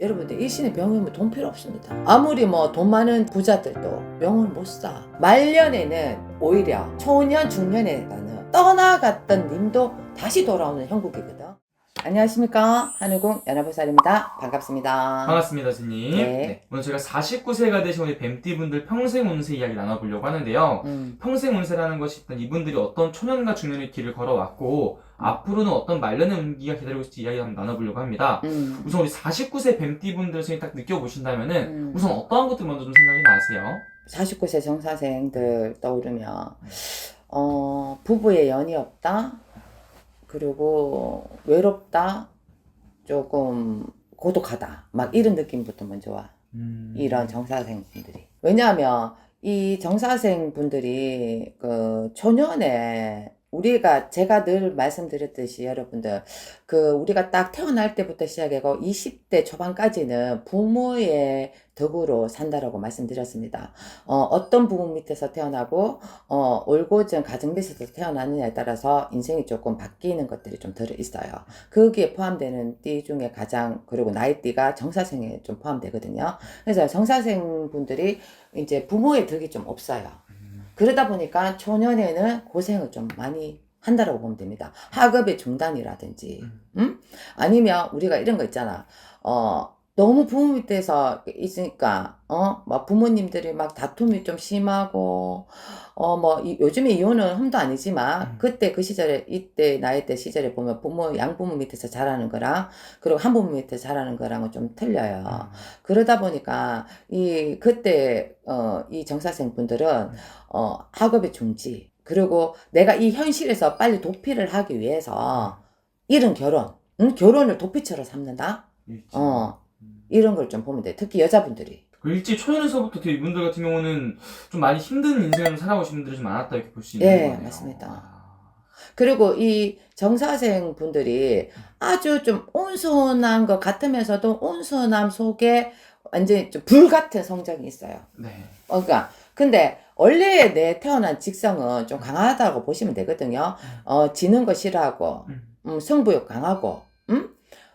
여러분들 일신의 병원은 돈 필요 없습니다. 아무리 뭐 돈 많은 부자들도 병원 못 사. 말년에는 오히려 초년 중년에는 떠나갔던 님도 다시 돌아오는 형국이거든. 안녕하십니까 하늘궁 연합보살입니다. 반갑습니다. 반갑습니다, 스님. 네. 네, 오늘 저희가 49세가 되신 우리 뱀띠분들 평생 운세 이야기 나눠보려고 하는데요. 음, 평생 운세라는 것이 일단 이분들이 어떤 초년과 중년의 길을 걸어왔고, 앞으로는 어떤 말년의 운기가 기다리고 있을지 이야기 한번 나눠보려고 합니다. 음, 우선 우리 49세 뱀띠분들 스님 딱 느껴보신다면 은, 음. 우선 어떠한 것들 먼저 좀 생각이 나세요? 49세 정사생들 떠오르면 어, 부부의 연이 없다. 그리고 외롭다. 조금 고독하다. 막 이런 느낌부터 먼저 와. 음... 이런 정사생 분들이. 왜냐하면 이 정사생 분들이 그 초년에 우리가 제가 늘 말씀드렸듯이 여러분들 그 우리가 딱 태어날 때부터 시작해서 20대 초반까지는 부모의 덕으로 산다라고 말씀드렸습니다. 어, 어떤 부모 밑에서 태어나고 어, 올곧은 가정 밑에서 태어나느냐에 따라서 인생이 조금 바뀌는 것들이 좀 들어 있어요. 거기에 포함되는 띠 중에 가장 그리고 나이띠가 정사생에 좀 포함되거든요. 그래서 정사생 분들이 이제 부모의 덕이 좀 없어요. 음, 그러다 보니까 초년에는 고생을 좀 많이 한다라고 보면 됩니다. 학업의 중단이라든지, 음. 음? 아니면 우리가 이런 거 있잖아. 어, 너무 부모 밑에서 있으니까, 어, 막 부모님들이 막 다툼이 좀 심하고, 어, 뭐, 이- 요즘에 이혼은 흠도 아니지만, 음. 그때 그 시절에, 이때, 나이 때 시절에 보면 부모, 양부모 밑에서 자라는 거랑, 그리고 한부모 밑에서 자라는 거랑은 좀 틀려요. 음. 그러다 보니까 이 그때 어이 정사생 분들은 어 학업의 중지 그리고 내가 이 현실에서 빨리 도피를 하기 위해서 이런 결혼 응? 결혼을 도피처럼 삼는다. 어 음. 이런 걸 좀 보면 돼 특히 여자분들이 그 일찍 초년에서부터 되게 이분들 같은 경우는 좀 많이 힘든 인생을 살아오신 분들이 좀 많았다 이렇게 볼 수 있는 예, 거네요. 맞습니다. 아. 그리고 이 정사생 분들이 아주 좀 온순한 것 같으면서도 온순함 속에 완전히 좀 불같은 성정이 있어요. 네. 어, 그러니까 근데 원래 내 태어난 직성은 좀 강하다고 보시면 되거든요. 어, 지는 거 싫어하고, 음. 음, 승부욕 강하고, 음?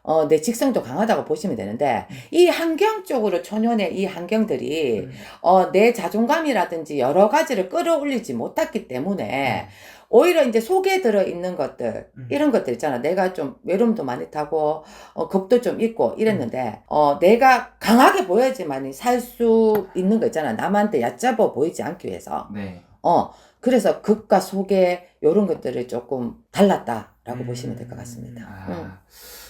어, 내 직성도 강하다고 보시면 되는데, 이 환경 쪽으로 초년의 이 환경들이, 음. 어, 내 자존감이라든지 여러 가지를 끌어올리지 못했기 때문에, 오히려 이제 속에 들어 있는 것들, 음. 이런 것들 있잖아. 내가 좀 외로움도 많이 타고, 어, 겁도 좀 있고 이랬는데, 어, 내가 강하게 보여야지만이 살수 있는 거 있잖아. 남한테 얕잡아 보이지 않기 위해서. 네. 어, 그래서 극과 속에 이런 것들을 조금 달랐다라고 음. 보시면 될 것 같습니다. 아. 음.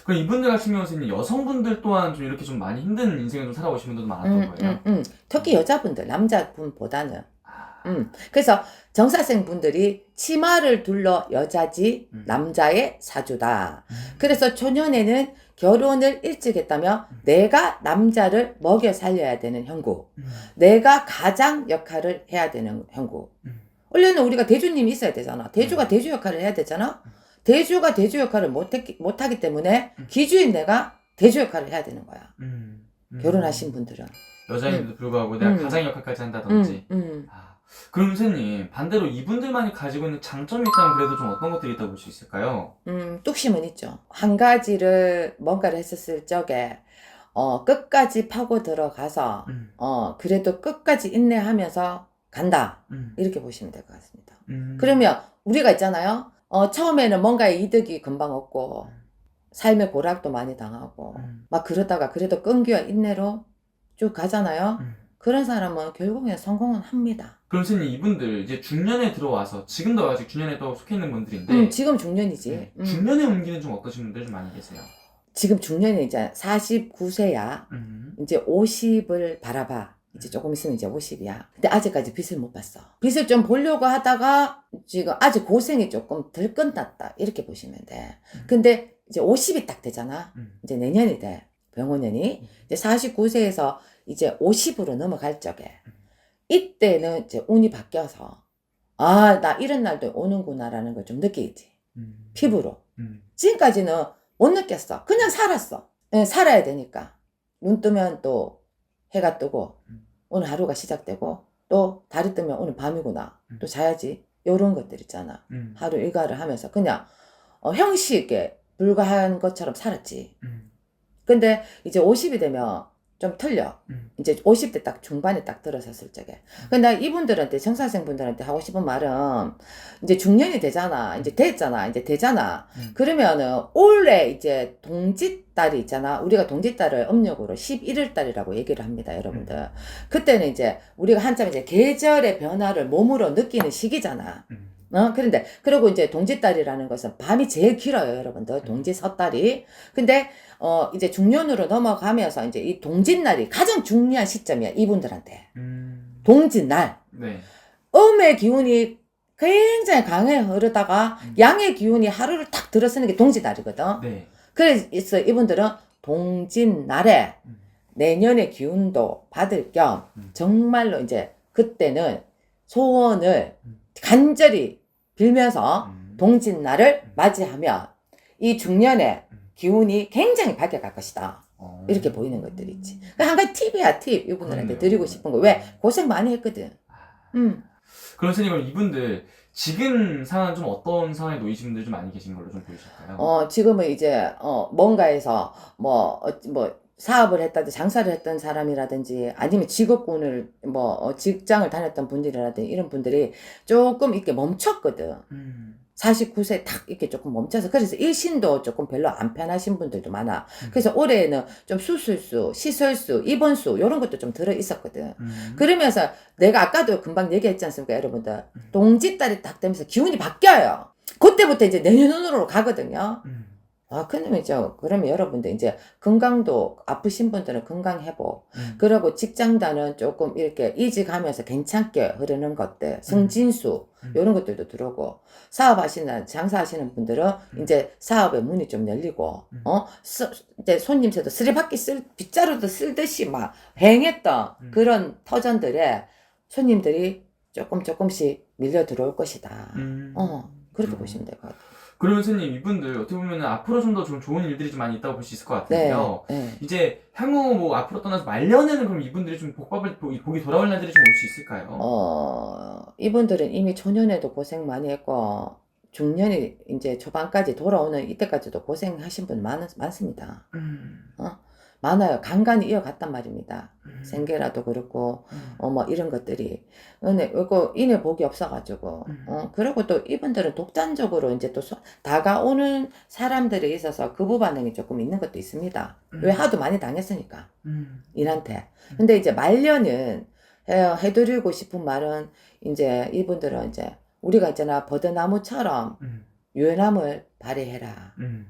그럼 이분들 같은 경우는 여성분들 또한 좀 이렇게 좀 많이 힘든 인생을 좀 살아오신 분들도 많았던 음, 거예요. 음, 음. 특히 여자분들, 남자분보다는. 아. 음. 그래서 정사생 분들이 치마를 둘러 여자지 음. 남자의 사주다. 음. 그래서 초년에는 결혼을 일찍 했다면 음. 내가 남자를 먹여 살려야 되는 형국. 음. 내가 가장 역할을 해야 되는 형국. 음. 원래는 우리가 대주님이 있어야 되잖아. 대주가 음. 대주 역할을 해야 되잖아. 대주가 대주 역할을 못했기, 못하기 때문에 음. 기주인 내가 대주 역할을 해야 되는 거야. 음. 음. 결혼하신 분들은. 여자인데도 불구하고 내가 음. 가장 역할까지 한다든지. 음, 음. 아. 그럼 선생님 반대로 이분들만이 가지고 있는 장점이 있다면 그래도 좀 어떤 것들이 있다고 볼 수 있을까요? 음, 뚝심은 있죠. 한 가지를 뭔가를 했었을 적에, 어, 끝까지 파고 들어가서, 음. 어, 그래도 끝까지 인내하면서 간다. 음. 이렇게 보시면 될 것 같습니다. 음. 그러면 우리가 있잖아요. 어, 처음에는 뭔가의 이득이 금방 없고, 삶의 고락도 많이 당하고, 음. 막 그러다가 그래도 끈기와 인내로 쭉 가잖아요. 음. 그런 사람은 결국엔 성공은 합니다. 그럼 선생님 이분들 이제 중년에 들어와서 지금도 아직 중년에 또 속해 있는 분들인데 음, 지금 중년이지. 네. 음. 중년의 운기는 좀 어떠신 분들 좀 많이 계세요? 지금 중년이 이제 49세야. 음. 이제 50을 바라봐. 이제 조금 있으면 이제 50이야. 근데 아직까지 빚을 못 봤어. 빚을 좀 보려고 하다가 지금 아직 고생이 조금 덜 끝났다. 이렇게 보시면 돼. 음. 근데 이제 50이 딱 되잖아. 음. 이제 내년이 돼. 병원년이. 음. 이제 49세에서 이제 50으로 넘어갈 적에 이때는 이제 운이 바뀌어서 아, 나 이런 날도 오는구나라는 걸 좀 느끼지. 음. 피부로. 음. 지금까지는 못 느꼈어. 그냥 살았어. 예, 살아야 되니까. 눈 뜨면 또 해가 뜨고, 음. 오늘 하루가 시작되고, 또 달이 뜨면 오늘 밤이구나. 음. 또 자야지. 요런 것들 있잖아. 음. 하루 일과를 하면서 그냥 어, 형식에 불과한 것처럼 살았지. 음. 근데 이제 50이 되면 좀 틀려. 음. 이제 50대 딱 중반에 딱 들어섰을 적에. 근데 나 이분들한테, 청사생 분들한테 하고 싶은 말은, 이제 중년이 되잖아. 이제 됐잖아. 이제 되잖아. 음. 그러면은, 올해 이제 동짓달이 있잖아. 우리가 동짓달을 음력으로 11월 달이라고 얘기를 합니다, 여러분들. 그때는 이제 우리가 한참 이제 계절의 변화를 몸으로 느끼는 시기잖아. 음. 어, 그런데, 그리고 이제 동짓달이라는 것은 밤이 제일 길어요, 여러분들. 동짓 섣달이. 근데, 어, 이제 중년으로 넘어가면서 이제 이 동짓날이 가장 중요한 시점이야, 이분들한테. 음. 동짓날. 네. 음의 기운이 굉장히 강해 흐르다가 음. 양의 기운이 하루를 딱 들어서는 게 동짓날이거든. 네. 그래서 이분들은 동짓날에 음. 내년의 기운도 받을 겸 음. 정말로 이제 그때는 소원을 음. 간절히 빌면서 음. 동짓날을 음. 맞이하면 이 중년의 음. 기운이 굉장히 밝게 갈 것이다. 어. 이렇게 보이는 것들이 있지. 그한 가지 팁이야, 팁. 이분들한테. 드리고 싶은 거. 왜? 고생 많이 했거든. 음. 그럼 선생님 이분들 지금 상황 좀 어떤 상황에 놓이신 분들 좀 많이 계신 걸로 좀 보이실까요? 어, 지금은 이제, 어, 뭔가에서, 뭐, 어, 뭐, 사업을 했다든지 장사를 했던 사람이라든지 아니면 직업군을, 뭐, 어, 직장을 다녔던 분들이라든지 이런 분들이 조금 이렇게 멈췄거든. 음. 49세 탁 이렇게 조금 멈춰서 그래서 일신도 조금 별로 안 편하신 분들도 많아. 음. 그래서 올해에는 좀 수술수, 시설수, 입원수 이런 것도 좀 들어 있었거든. 음. 그러면서 내가 아까도 금방 얘기했지 않습니까, 여러분들? 음. 동짓달이 딱 되면서 기운이 바뀌어요. 그때부터 이제 내년으로 가거든요. 음. 아, 그러면죠. 그러면 여러분들 이제 건강도 아프신 분들은 건강 회복. 음. 그리고 직장단은 조금 이렇게 이직하면서 괜찮게 흐르는 것들, 승진수, 음. 이런 것들도 들어오고, 사업하시는, 장사하시는 분들은 음. 이제 사업의 문이 좀 열리고, 음. 어, 스- 이제 손님세도 쓰레받기 쓸, 빗자루도 쓸듯이 막 행했던 음. 그런 터전들에 손님들이 조금 조금씩 밀려 들어올 것이다. 음. 어, 그렇게 음. 보시면 될 것 같아요. 그러면 선생님 이분들 어떻게 보면 앞으로 좀 더 좀 좋은 일들이 좀 많이 있다고 볼 수 있을 것 네. 같은데요. 네. 이제 향후 뭐 앞으로 떠나서 말년에는 그럼 이분들이 좀 복밥을 복- 복이 돌아올 날들이 좀 올 수 있을까요? 어, 이분들은 이미 초년에도 고생 많이 했고, 중년이 이제 초반까지 돌아오는 이때까지도 고생하신 분 많, 많습니다. 음. 많아요. 간간히 이어갔단 말입니다. 음. 생계라도 그렇고, 음. 어, 뭐, 이런 것들이. 은혜, 이거, 인해 복이 없어가지고, 음. 어, 그리고 또 이분들은 독단적으로 이제 또 소- 다가오는 사람들에 있어서 그부 반응이 조금 있는 것도 있습니다. 음. 왜 하도 많이 당했으니까, 음. 인한테. 근데 이제 말년은 해, 해드리고 싶은 말은 이제 이분들은 이제 우리가 있잖아, 버드나무처럼 음. 유연함을 발휘해라. 음.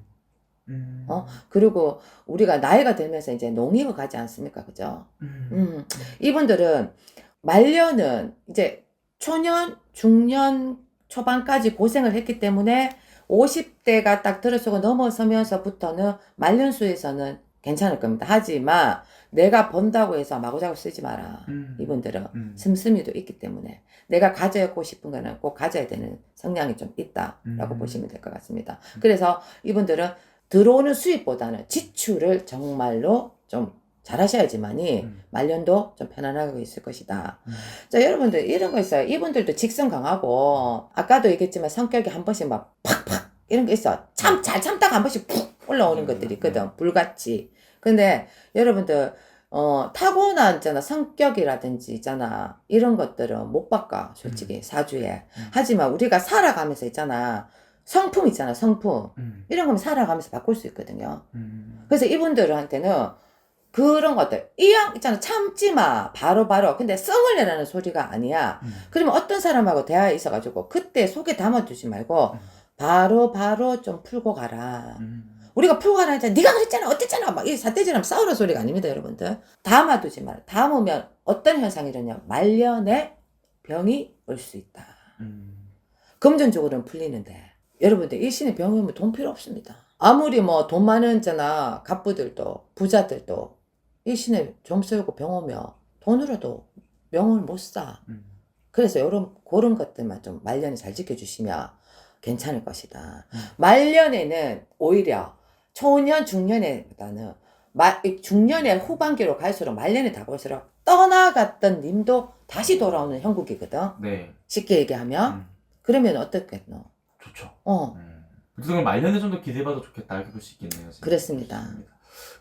음. 어? 그리고 우리가 나이가 들면서 이제 농익을 가지 않습니까? 그죠? 음. 음. 이분들은 말년은 이제 초년, 중년 초반까지 고생을 했기 때문에 50대가 딱 들어서고 넘어서면서부터는 말년수에서는 괜찮을 겁니다. 하지만 내가 번다고 해서 마구자구 쓰지 마라. 음. 이분들은 음. 씀씀이도 있기 때문에 내가 가져고 싶은 거는 꼭 가져야 되는 성향이 좀 있다라고 음. 보시면 될 것 같습니다. 그래서 이분들은 들어오는 수입보다는 지출을 정말로 좀 잘하셔야지만이 음. 말년도 좀 편안하게 있을 것이다. 음. 자, 여러분들 이런 거 있어요. 이분들도 직성 강하고 아까도 얘기했지만 성격이 한 번씩 막 팍팍 이런 게 있어. 참 잘 참다가 한 번씩 푹 올라오는 음, 것들이 음. 있거든. 불같이. 근데 여러분들 어, 타고난 있잖아. 성격이라든지 있잖아. 이런 것들은 못 바꿔. 솔직히 사주에. 음. 하지만 우리가 살아가면서 있잖아. 성품 있잖아. 성품. 음. 이런 거면 살아가면서 바꿀 수 있거든요. 음. 그래서 이분들한테는 그런 것들 이왕 있잖아 참지 마 바로바로 근데 썽을 내라는 소리가 아니야 음. 그러면 어떤 사람하고 대화에 있어가지고 그때 속에 담아두지 말고 음. 바로 바로 좀 풀고 가라 음. 우리가 풀고 가라 했잖아 네가 그랬잖아 어땠잖아 막 이 사태질하면 싸우는 소리가 아닙니다 여러분들 담아두지 마라 담으면 어떤 현상이 일어나냐 말년에 병이 올 수 있다 음. 금전적으로는 풀리는데 여러분들 일신의 병이 오면 돈 필요 없습니다. 아무리 뭐 돈 많은 자나 갑부들도 부자들도 일신에 좀 쓰고 병 오면 돈으로도 병을 못 사. 음. 그래서 이런 그런 것들만 좀 말년에 잘 지켜주시면 괜찮을 것이다. 음. 말년에는 오히려 초년 중년에보다는 마- 중년의 후반기로 갈수록 말년에 다가올수록 떠나갔던 님도 다시 돌아오는 형국이거든. 네. 쉽게 얘기하면 음. 그러면 어떻겠노? 좋죠. 어, 음. 그래서 말년에 좀 더 기대해봐도 좋겠다 이렇게 볼 수 있겠네요. 선생님. 그렇습니다. 좋습니다.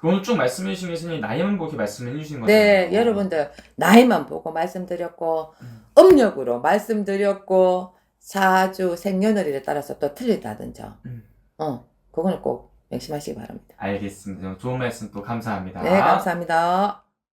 오늘 쭉 말씀해 주신 교수님 나이만 보고 말씀해 주신 거잖아요. 네, 여러분들 나이만 보고 말씀드렸고 음. 음력으로 말씀드렸고 사주 생년월일에 따라서 또 틀린다는 점. 음. 어, 그거는 꼭 명심하시기 바랍니다. 알겠습니다. 좋은 말씀 또 감사합니다. 네, 감사합니다.